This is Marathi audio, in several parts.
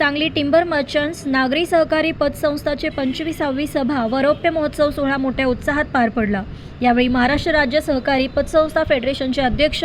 सांगली टिंबर मर्चंट्स नागरी सहकारी पतसंस्थाचे पंचवीसावी सभा व रौप्य महोत्सव सोहळा मोठ्या उत्साहात पार पडला. यावेळी महाराष्ट्र राज्य सहकारी पतसंस्था फेडरेशनचे अध्यक्ष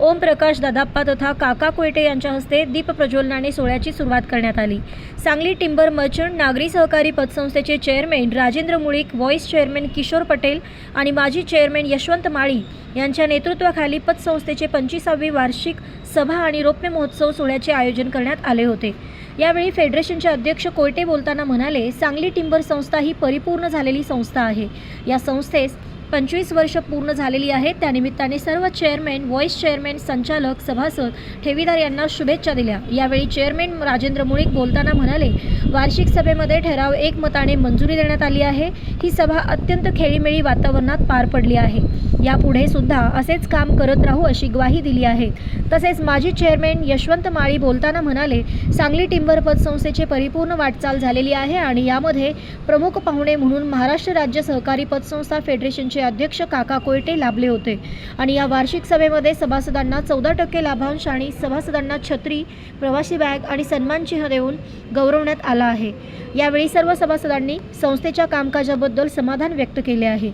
ओम प्रकाश दादाप्पा तथा काका कोयटे यांच्या हस्ते दीप प्रज्वलनाने सोहळ्याची सुरुवात करण्यात आली. सांगली टिंबर मर्चंट नागरी सहकारी पतसंस्थेचे chairman Rajendra Mulik voice chairman Kishor Patel आणि माजी चेअरमॅन यशवंत माळी यांच्या नेतृत्वाखाली पतसंस्थेचे पंचवीसावी वार्षिक सभा आणि रौप्य महोत्सव सोहळ्याचे आयोजन करण्यात आले होते. या यावेळी फेडरेशनचे अध्यक्ष कोयटे बोलताना म्हणाले सांगली टिंबर संस्था ही परिपूर्ण झालेली संस्था आहे. या संस्थेस पंचवीस वर्ष पूर्ण झालेली आहेत. त्यानिमित्ताने सर्व चेअरमॅन व्हॉईस चेअरमॅन संचालक सभासद ठेवीदार यांना शुभेच्छा दिल्या. यावेळी चेअरमॅन राजेंद्र मुळीक बोलताना म्हणाले वार्षिक सभेमध्ये ठराव एकमताने मंजुरी देण्यात आली आहे. ही सभा अत्यंत खेळीमेळी वातावरणात पार पडली आहे. यापुढे सुद्धा असेच काम करत राहू अशी ग्वाही दिली आहे. तसेच माजी चेअरमॅन यशवंत माळी बोलताना म्हणाले सांगली टिंबर पतसंस्थेची परिपूर्ण वाटचाल झालेली आहे आणि यामध्ये प्रमुख पाहुणे म्हणून महाराष्ट्र राज्य सहकारी पतसंस्था फेडरेशनचे अध्यक्ष काका कोयटे लाभले होते. आणि या वार्षिक सभेमध्ये सभासदांना चौदा टक्के लाभांश आणि सभासदांना छत्री प्रवासी बॅग आणि सन्मानचिन्ह देऊन गौरवण्यात आला आहे. यावेळी सर्व सभासदांनी संस्थेच्या कामकाजाबद्दल समाधान व्यक्त केले आहे.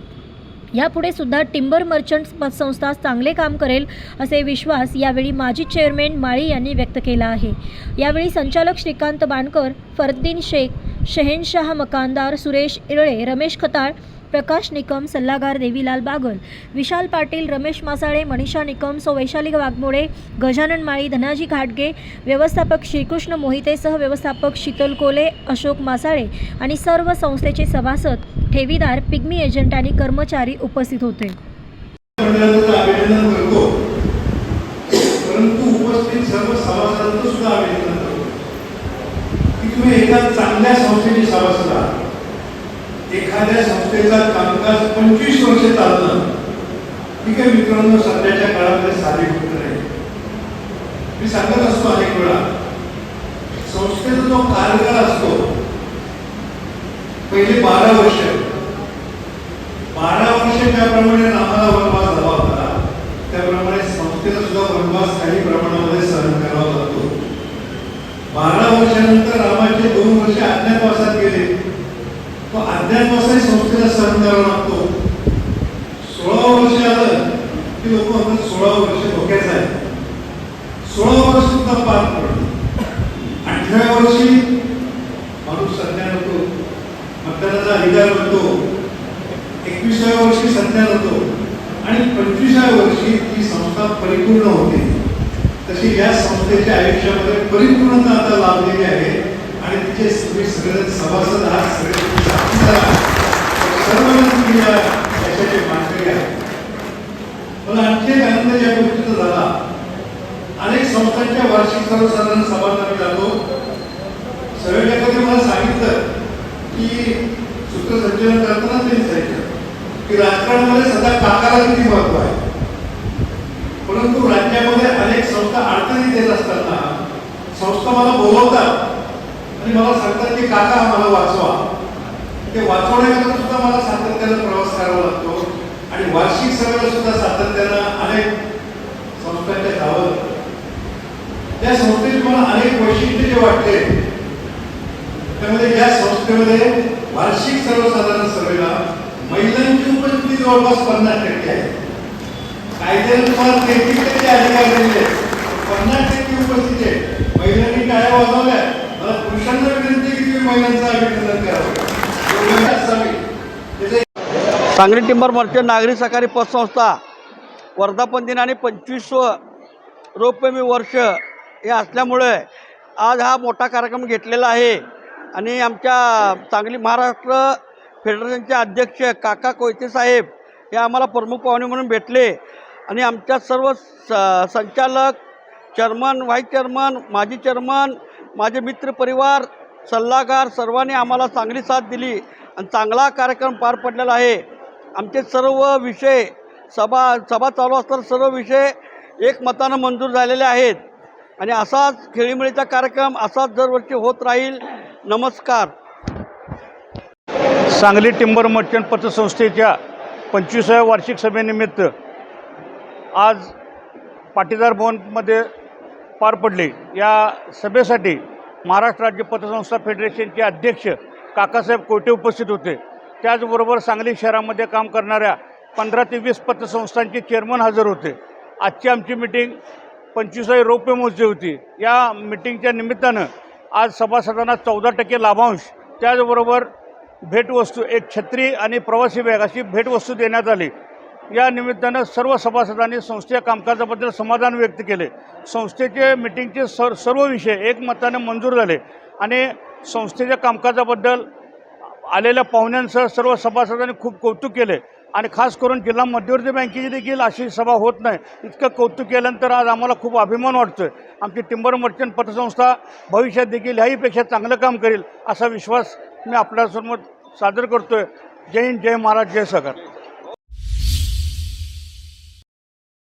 यापुढे सुद्धा टिंबर मर्चंट्स संस्था चांगले काम करेल असे विश्वास यावेळी माजी चेअरमॅन माळी यांनी व्यक्त केला आहे. यावेळी संचालक श्रीकांत बाणकर फरद्दीन शेख शहेनशाह मकानदार सुरेश इरळे रमेश खताळ प्रकाश निकम सल्लागार देवीलाल बागल विशाल पाटील रमेश मासाळे मनीषा निकम सौ वैशाली वाघमोडे गजानन माळी धनाजी घाटगे व्यवस्थापक श्रीकृष्ण मोहिते सह व्यवस्थापक शीतल कोले अशोक मासाळे आणि सर्व संस्थेचे सभासद ठेवीदार पिग्मी एजंट आणि कर्मचारी उपस्थित होते. परंतु उपस्थित सर्व सभासदांचं सुद्धा आवेदन करतो की तुम्ही एका चांगल्या संस्थेचे सभासद आहात. एखाद्या संस्थेचा कामकाज पंचवीस वर्ष चालणं ठीक आहे मित्रांनो सध्याच्या काळामध्ये साधी होत नाही. मी सांगत असतो अनेक वेळा संस्थेचा जो कार्यकाळ असतो पहिले बारा वर्ष बारा वर्ष ज्याप्रमाणे आम्हाला वनवास हवा होता त्याप्रमाणे संस्थेला सुद्धा वनवास काही प्रमाणामध्ये सहन करावा लागतो. बारा वर्षानंतर रामाचे दोन वर्ष अज्ञातवासात गेले तो अध्यात्माचाही संस्थेला सहन करावा लागतो. सोळा वर्ष आलं की लोक म्हणतात सोळा वर्ष धोक्याचं आहे. सोळा वर्ष सुद्धा पार पडलं. अठराव्या वर्षी माणूस संज्ञा होतो मतदानाचा अधिकार होतो एकविसाव्या वर्षी संज्ञान होतो आणि पंचवीसाव्या वर्षी ती संस्था परिपूर्ण होते. तशी या संस्थेच्या आयुष्यामध्ये परिपूर्णता आता लाभलेली आहे. आणि तिचे तुम्ही सगळे सभासद आहात सगळे तुम्ही तुम्ही या यशाचे मानकरी आहात मला आणखी एक आनंद या गोष्टीचा झाला. अनेक संस्थांच्या वार्षिक सर्वसाधारण सभांना मी जातो. संयोजकांनी मला सांगितलं की सूत्रसंचलन करताना त्यांनी सांगितलं की राजकारणामध्ये सध्या काकाला किती महत्त्व आहे? परंतु राज्यामध्ये अनेक संस्था अडचणी देत असताना संस्था मला बोलवतात. आणि मला सांगतात की काका मला वाचवा. ते वाचवण्याकरता सुद्धा मला सातत्यानं प्रवास करावा लागतो. आणि वार्षिक सभेला सुद्धा सातत्यानं अनेक संस्थांच्या धावत त्या संस्थेचे मला अनेक वैशिष्ट्य जे वाटले त्यामध्ये या संस्थेमध्ये वार्षिक सर्वसाधारण सभेला महिलांची उपस्थिती जवळपास पन्नास टक्के आहे. कायद्याने तुम्हाला तेहतीस टक्के अधिकार दिले पन्नास टक्के उपस्थिती आहे. महिलांनी काय वाजवल्या मला पुरुषांना विनंती आहे की तुम्ही महिलांचं अभिनंदन करावं एवढी असावी त्याचे सांगली टिंबर मर्चंट नागरी सहकारी पतसंस्था वर्धापन दिन आणि पंचवीसवं रौप्यमी वर्ष हे असल्यामुळे आज हा मोठा कार्यक्रम घेतलेला आहे. आणि आमच्या सांगली महाराष्ट्र फेडरेशनचे अध्यक्ष काका कोयते साहेब हे आम्हाला प्रमुख पाहुणे म्हणून भेटले. आणि आमच्या सर्व स संचालक चेअरमन व्हाईस चेअरमन माजी चेअरमन माझे मित्र परिवार सल्लागार सर्वांनी आम्हाला चांगली साथ दिली आणि चांगला कार्यक्रम पार पडलेला आहे. आमचे सर्व विषय सभा सभा चालू असताना सर्व विषय एकमतानं मंजूर झालेले आहेत. आणि असाच खेळीमेळीचा कार्यक्रम असाच दरवर्षी होत राहील. नमस्कार. सांगली टिंबर मर्चंट पतसंस्थेच्या पंचवीसाव्या वार्षिक सभेनिमित्त आज पाटीदार भवनमध्ये पार पडले. या सभेसाठी महाराष्ट्र राज्य पतसंस्था फेडरेशनचे अध्यक्ष काकासाहेब कोटे उपस्थित होते. त्याचबरोबर सांगली शहरामध्ये काम करणाऱ्या पंधरा ते वीस पतसंस्थांचे चेअरमन हजर होते. आजची आमची मिटिंग पंचवीसावी रौप्य महोत्सव होती. या मिटिंगच्या निमित्तानं आज सभासदांना चौदा टक्के लाभांश त्याचबरोबर भेटवस्तू एक छत्री आणि प्रवासी बॅग अशी भेटवस्तू देण्यात आली. या निमित्तानं सर्व सभासदांनी संस्थेच्या कामकाजाबद्दल समाधान व्यक्त केले. संस्थेचे मिटिंगचे सर सर्व विषय एकमताने मंजूर झाले आणि संस्थेच्या कामकाजाबद्दल आलेल्या पाहुण्यांसह सर्व सभासदांनी खूप कौतुक केले. आणि खास करून जिल्हा मध्यवर्ती बँकेची देखील अशी सभा होत नाही. इतकं कौतुक केल्यानंतर आज आम्हाला खूप अभिमान वाटतो आहे आमची टिंबर मर्चंट पतसंस्था भविष्यात देखील ह्याहीपेक्षा चांगलं काम करेल असा विश्वास मी आपल्यासमोर सादर करतो आहे जय हिंद जय महाराज जय सगर.